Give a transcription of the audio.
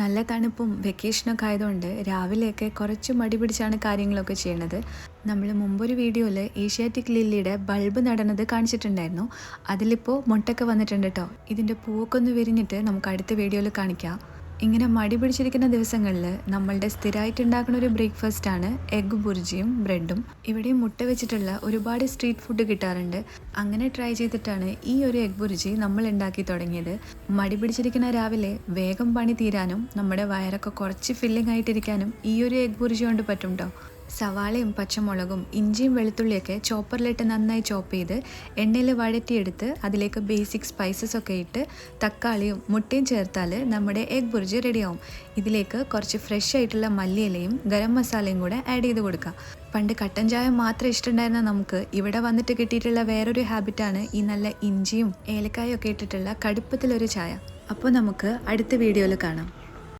നല്ല തണുപ്പും വെക്കേഷനൊക്കെ ആയതുകൊണ്ട് രാവിലെയൊക്കെ കുറച്ച് മടി പിടിച്ചാണ് കാര്യങ്ങളൊക്കെ ചെയ്യണത്. നമ്മൾ മുമ്പൊരു വീഡിയോയിൽ ഏഷ്യാറ്റിക് ലില്ലിയുടെ ബൾബ് നടന്നത് കാണിച്ചിട്ടുണ്ടായിരുന്നു. അതിലിപ്പോൾ മുട്ടൊക്കെ വന്നിട്ടുണ്ട് കേട്ടോ ഇതിന്റെ പൂവൊക്കെ ഒന്ന് വിരിഞ്ഞിട്ട് നമുക്ക് അടുത്ത വീഡിയോയിൽ കാണിക്കാം. ഇങ്ങനെ മടി പിടിച്ചിരിക്കുന്ന ദിവസങ്ങളിൽ നമ്മളുടെ സ്ഥിരമായിട്ട് ഉണ്ടാക്കുന്ന ഒരു ബ്രേക്ക്ഫാസ്റ്റ് ആണ് എഗ് ബുർജിയും ബ്രെഡും. ഇവിടെ മുട്ട വെച്ചിട്ടുള്ള ഒരുപാട് സ്ട്രീറ്റ് ഫുഡ് കിട്ടാറുണ്ട്. അങ്ങനെ ട്രൈ ചെയ്തിട്ടാണ് ഈ ഒരു എഗ് ബുർജി നമ്മൾ ഉണ്ടാക്കി തുടങ്ങിയത്. മടി പിടിച്ചിരിക്കുന്ന രാവിലെ വേഗം പണി തീരാനും നമ്മുടെ വയറൊക്കെ കുറച്ച് ഫില്ലിംഗ് ആയിട്ടിരിക്കാനും ഈ ഒരു എഗ് ബുർജി കൊണ്ട് പറ്റും കേട്ടോ സവാളയും പച്ചമുളകും ഇഞ്ചിയും വെളുത്തുള്ളിയൊക്കെ ചോപ്പറിലിട്ട് നന്നായി ചോപ്പ് ചെയ്ത് എണ്ണയിൽ വഴറ്റിയെടുത്ത് അതിലേക്ക് ബേസിക് സ്പൈസസ് ഒക്കെ ഇട്ട് തക്കാളിയും മുട്ടയും ചേർത്താൽ നമ്മുടെ എഗ് ബുർജി റെഡിയാവും ഇതിലേക്ക് കുറച്ച് ഫ്രഷ് ആയിട്ടുള്ള മല്ലിയിലയും ഗരം മസാലയും കൂടെ ആഡ് ചെയ്ത് കൊടുക്കാം പണ്ട് കട്ടൻ ചായ മാത്രം ഇഷ്ടമുണ്ടായിരുന്ന നമുക്ക് ഇവിടെ വന്നിട്ട് കിട്ടിയിട്ടുള്ള വേറൊരു ഹാബിറ്റാണ് ഈ നല്ല ഇഞ്ചിയും ഏലക്കായും ഒക്കെ ഇട്ടിട്ടുള്ള കടുപ്പത്തിലൊരു ചായ. അപ്പോൾ നമുക്ക് അടുത്ത വീഡിയോയിൽ കാണാം.